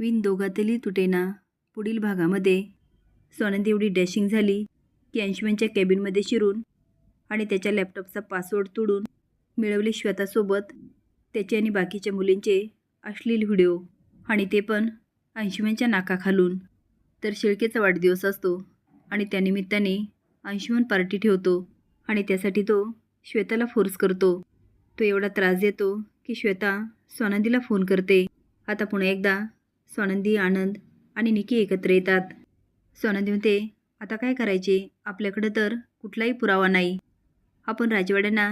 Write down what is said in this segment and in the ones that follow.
विण दोघातली तुटेना. पुढील भागामध्ये सोनंदी एवढी डॅशिंग झाली की अंशुमनच्या कॅबिनमध्ये शिरून आणि त्याच्या लॅपटॉपचा पासवर्ड तोडून मिळवले श्वेतासोबत त्याचे आणि बाकीच्या मुलींचे अश्लील व्हिडिओ आणि ते पण अंशुमनच्या नाकाखालून. तर शिळकेचा वाढदिवस असतो आणि त्यानिमित्ताने अंशुमन पार्टी ठेवतो आणि त्यासाठी तो श्वेताला फोर्स करतो. तो एवढा त्रास देतो की श्वेता स्वानंदीला फोन करते. आता पुन्हा एकदा स्वानंदी आनंद आणि निकी एकत्र येतात. स्वानंदी म्हणते आता काय करायचे? आपल्याकडं तर कुठलाही पुरावा नाही. आपण राजवाड्यांना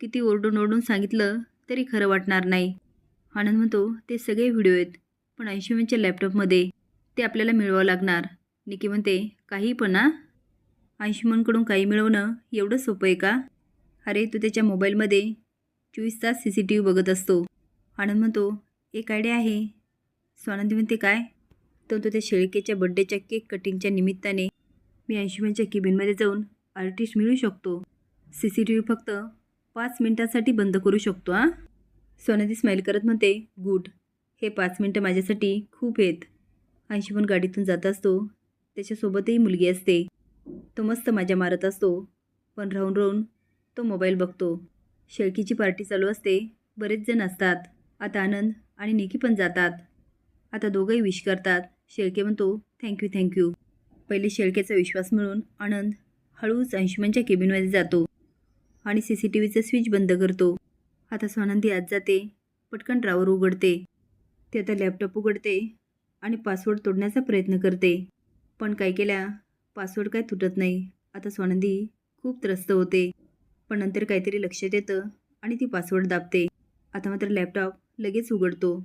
किती ओरडून ओरडून सांगितलं तरी खरं वाटणार नाही. आनंद म्हणतो ते सगळे व्हिडिओ आहेत पण ऐंशीवनच्या लॅपटॉपमध्ये ते आपल्याला मिळवावं लागणार. निकी म्हणते काही पण ना अंशुमनकडून काही मिळवणं एवढं सोपं आहे का? अरे तू त्याच्या मोबाईलमध्ये चोवीस तास सी सी टी व्ही बघत असतो. आनंद म्हणतो एक आयडिया आहे स्वानंदी म्हणते काय? तर तो त्या शेळकेच्या बड्डेच्या केक कटिंगच्या निमित्ताने मी अंशुमनच्या केबिनमध्ये जाऊन आर्टिस्ट मिळू शकतो. सी सी टी व्ही फक्त पाच मिनटासाठी बंद करू शकतो हां? सोनादी स्माईल करत म्हणते गुड हे पाच मिनटं माझ्यासाठी खूप आहेत. अंशुमन गाडीतून जात असतो. त्याच्यासोबतही मुलगी असते. तो मस्त माझ्या मारत असतो. पण राहून राहून तो मोबाईल बघतो. शेळकीची पार्टी चालू असते. बरेच जण असतात. आता आनंद आणि निकी पण जातात. आता दोघंही विश करतात. शेळके म्हणतो थँक्यू थँक्यू पहिले शेळकेचा विश्वास मिळून आनंद हळूच अंशुमनच्या केबिनमध्ये जातो आणि सी सी टी व्हीचं स्विच बंद करतो. आता स्वानंदी आत जाते पटकन ड्रावर उघडते. ते आता लॅपटॉप उघडते आणि पासवर्ड तोडण्याचा प्रयत्न करते. पण काय केल्या? पासवर्ड काय तुटत नाही. आता स्वानंदी खूप त्रस्त होते. पण नंतर काहीतरी लक्षात येतं आणि ती पासवर्ड दाबते. आता मात्र लॅपटॉप लगेच उघडतो.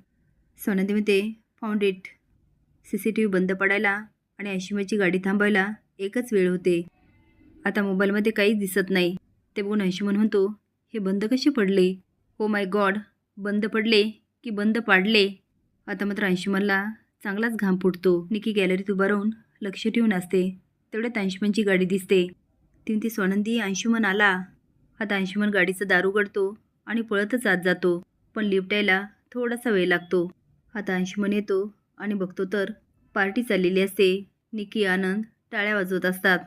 स्वानंदी म्हणते found it C C T V बंद पडायला आणि अंशिमाची गाडी थांबायला एकच वेळ होते. आता मोबाईलमध्ये काहीच दिसत नाही. ते बघून अंशुमन म्हणतो हे बंद कसे पडले? हो माय गॉड बंद पडले की बंद पाडले. आता मात्र अंशुमनला चांगलाच घाम फुटतो. निकी गॅलरीत उभा राहून लक्ष ठेवून असते. तेवढ्यात अंशुमनची गाडी दिसते. ती ती सोनंदी अंशुमन आला. आता अंशुमन गाडीचं दार उघडतो आणि पळतच आत जातो. पण लिफ्ट यायला थोडासा वेळ लागतो. आता अंशुमन येतो आणि बघतो तर पार्टी चाललेली असते. निकी आनंद टाळ्या वाजवत असतात.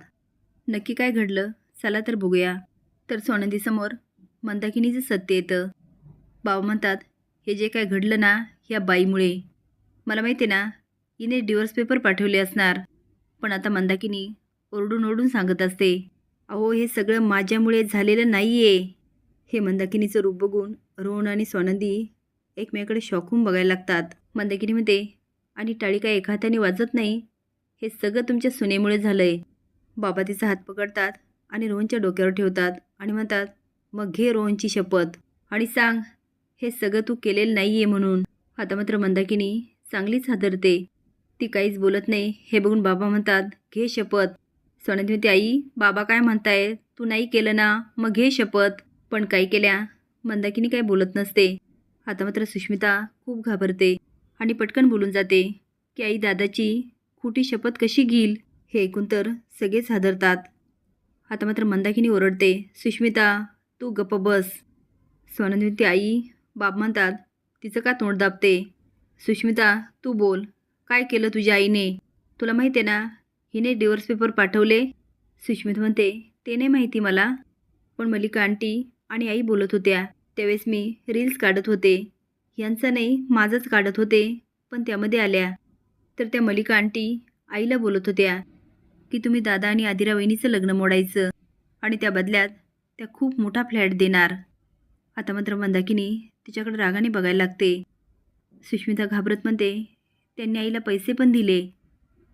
नक्की काय घडलं? चला तर बघूया. तर सोनंदीसमोर मंदाकिनीचं सत्य येतं. बाबा म्हणतात हे जे काय घडलं ना ह्या बाईमुळे. मला माहिती आहे ना हिने डिवोर्स पेपर पाठवले असणार. पण आता मंदाकिनी ओरडून ओरडून सांगत असते अहो हे सगळं माझ्यामुळे झालेलं नाही आहे हे मंदाकिनीचं रूप बघून रोहन आणि सोनंदी एकमेकाकडे शॉकून बघायला लागतात. मंदगिरीमध्ये आणि टाळी काय एका हाताने वाजत नाही? हे सगळं तुमच्या सुनेमुळे झालं आहे बाबा तिचा हात पकडतात आणि रोहनच्या डोक्यावर ठेवतात आणि म्हणतात मग घे रोहनची शपथ आणि सांग हे सगळं तू केलेलं नाही आहे म्हणून. आता मात्र मंदाकिनी चांगलीच हादरते. ती काहीच बोलत नाही. हे बघून बाबा म्हणतात घे शपथ. सोनंदी म्हणते आई बाबा काय म्हणताय? तू नाही केलं ना? मग घे शपथ. पण काय केल्या मंदाकिनी काय बोलत नसते. आता मात्र सुष्मिता खूप घाबरते आणि पटकन बोलून जाते की आई दादाची खोटी शपथ कशी घेईल? हे ऐकून तर सगळेच हादरतात. आता मात्र मंदाकिनी ओरडते सुष्मिता तू गप्प बस. सोनंदी आई बाप म्हणतात तिचं का तोंड दाबते? सुष्मिता तू बोल काय केलं तुझ्या आईने? तुला माहिती आहे ना हिने डिवोर्स पेपर पाठवले. सुष्मित म्हणते ते नाही माहिती मला पण मलिका आंटी आणि आई बोलत होत्या. त्यावेळेस मी रील्स काढत होते. यांचं नाही माझंच काढत होते. पण त्यामध्ये आल्या. तर त्या मलिका आंटी आईला बोलत होत्या की तुम्ही दादा आणि आदिरा वहिनीचं लग्न मोडायचं आणि त्या बदल्यात त्या खूप मोठा फ्लॅट देणार. आता मात्र मंदाकिनी तिच्याकडे रागाने बघायला लागते. सुष्मिता घाबरत म्हणते त्यांनी आईला पैसे पण दिले.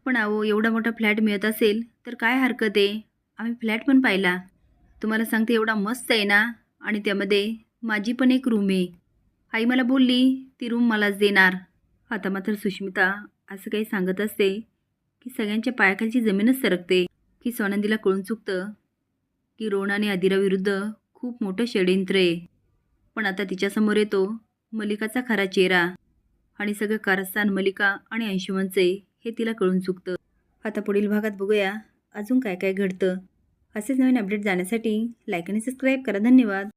पण अहो एवढा मोठा फ्लॅट मिळत असेल तर काय हरकत आहे? आम्ही फ्लॅट पण पाहिला. तुम्हाला सांगते एवढा मस्त आहे ना? आणि त्यामध्ये माझी पण एक रूम आहे. आई मला बोलली ती रूम मलाच देणार. आता मात्र सुष्मिता असं काही सांगत असते की सगळ्यांच्या पायाखालची जमीनच सरकते की सोनंदीला कळून चुकतं की रोण आणि आदिराविरुद्ध खूप मोठं षडयंत्र आहे. पण आता तिच्यासमोर येतो मलिकाचा खरा चेहरा आणि सगळं कारस्थान मलिका आणि अंशुमनचे हे तिला कळून चुकतं. आता पुढील भागात बघूया अजून काय काय घडतं. असेच नवीन अपडेट जाण्यासाठी लाईक आणि सबस्क्राईब करा. धन्यवाद.